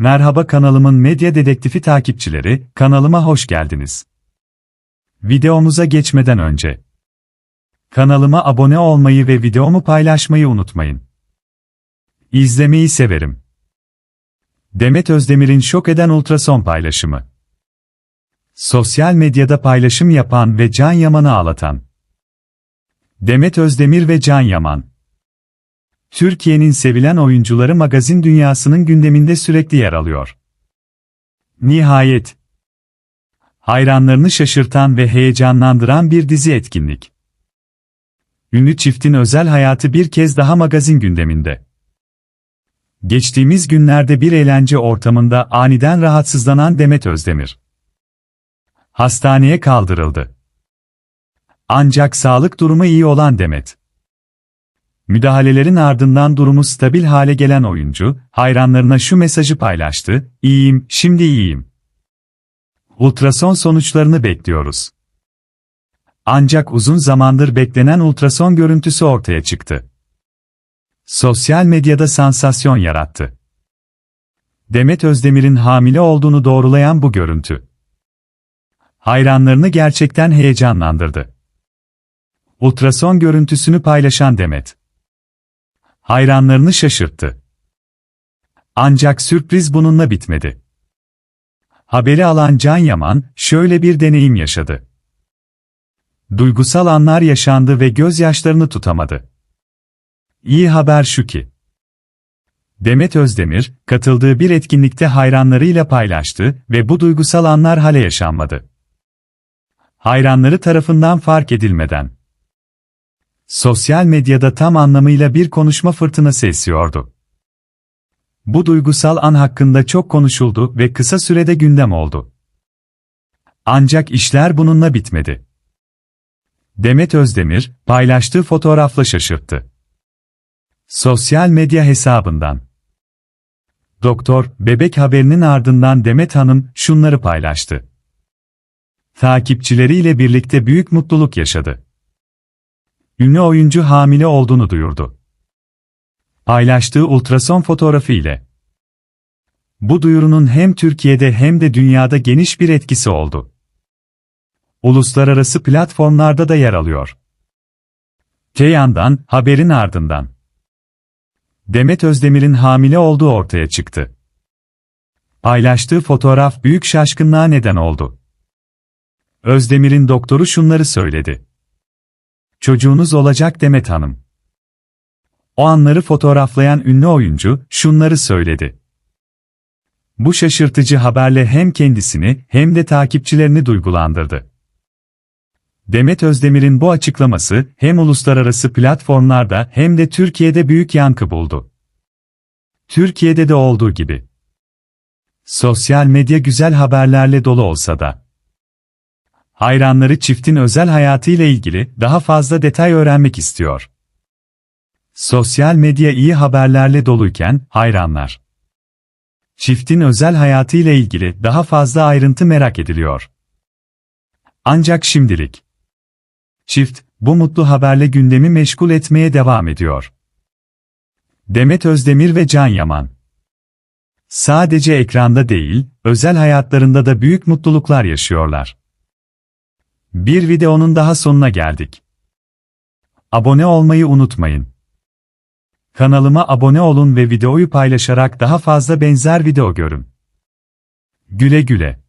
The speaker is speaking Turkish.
Merhaba kanalımın medya dedektifi takipçileri, kanalıma hoş geldiniz. Videomuza geçmeden önce kanalıma abone olmayı ve videomu paylaşmayı unutmayın. İzlemeyi severim. Demet Özdemir'in şok eden ultrason paylaşımı. Sosyal medyada paylaşım yapan ve Can Yaman'ı ağlatan. Demet Özdemir ve Can Yaman. Türkiye'nin sevilen oyuncuları magazin dünyasının gündeminde sürekli yer alıyor. Nihayet. Hayranlarını şaşırtan ve heyecanlandıran bir dizi etkinlik. Ünlü çiftin özel hayatı bir kez daha magazin gündeminde. Geçtiğimiz günlerde bir eğlence ortamında aniden rahatsızlanan Demet Özdemir. Hastaneye kaldırıldı. Ancak sağlık durumu iyi olan Demet. Müdahalelerin ardından durumu stabil hale gelen oyuncu, hayranlarına şu mesajı paylaştı, İyiyim, şimdi iyiyim. Ultrason sonuçlarını bekliyoruz. Ancak uzun zamandır beklenen ultrason görüntüsü ortaya çıktı. Sosyal medyada sansasyon yarattı. Demet Özdemir'in hamile olduğunu doğrulayan bu görüntü. Hayranlarını gerçekten heyecanlandırdı. Ultrason görüntüsünü paylaşan Demet. Hayranlarını şaşırttı. Ancak sürpriz bununla bitmedi. Haberi alan Can Yaman, şöyle bir deneyim yaşadı. Duygusal anlar yaşandı ve gözyaşlarını tutamadı. İyi haber şu ki. Demet Özdemir, katıldığı bir etkinlikte hayranlarıyla paylaştı ve bu duygusal anlar hale yaşanmadı. Hayranları tarafından fark edilmeden. Sosyal medyada tam anlamıyla bir konuşma fırtınası esiyordu. Bu duygusal an hakkında çok konuşuldu ve kısa sürede gündem oldu. Ancak işler bununla bitmedi. Demet Özdemir, paylaştığı fotoğrafla şaşırttı. Sosyal medya hesabından. Doktor, bebek haberinin ardından Demet Hanım şunları paylaştı. Takipçileriyle birlikte büyük mutluluk yaşadı. Ünlü oyuncu hamile olduğunu duyurdu. Paylaştığı ultrason fotoğrafı ile. Bu duyurunun hem Türkiye'de hem de dünyada geniş bir etkisi oldu. Uluslararası platformlarda da yer alıyor. Te yandan, haberin ardından. Demet Özdemir'in hamile olduğu ortaya çıktı. Paylaştığı fotoğraf büyük şaşkınlığa neden oldu. Özdemir'in doktoru şunları söyledi. Çocuğunuz olacak Demet Hanım. O anları fotoğraflayan ünlü oyuncu şunları söyledi. Bu şaşırtıcı haberle hem kendisini hem de takipçilerini duygulandırdı. Demet Özdemir'in bu açıklaması hem uluslararası platformlarda hem de Türkiye'de büyük yankı buldu. Türkiye'de de olduğu gibi. Sosyal medya güzel haberlerle dolu olsa da hayranları çiftin özel hayatıyla ilgili daha fazla detay öğrenmek istiyor. Sosyal medya iyi haberlerle doluyken hayranlar çiftin özel hayatıyla ilgili daha fazla ayrıntı merak ediliyor. Ancak şimdilik çift bu mutlu haberle gündemi meşgul etmeye devam ediyor. Demet Özdemir ve Can Yaman sadece ekranda değil, özel hayatlarında da büyük mutluluklar yaşıyorlar. Bir videonun daha sonuna geldik. Abone olmayı unutmayın. Kanalıma abone olun ve videoyu paylaşarak daha fazla benzer video görün. Güle güle.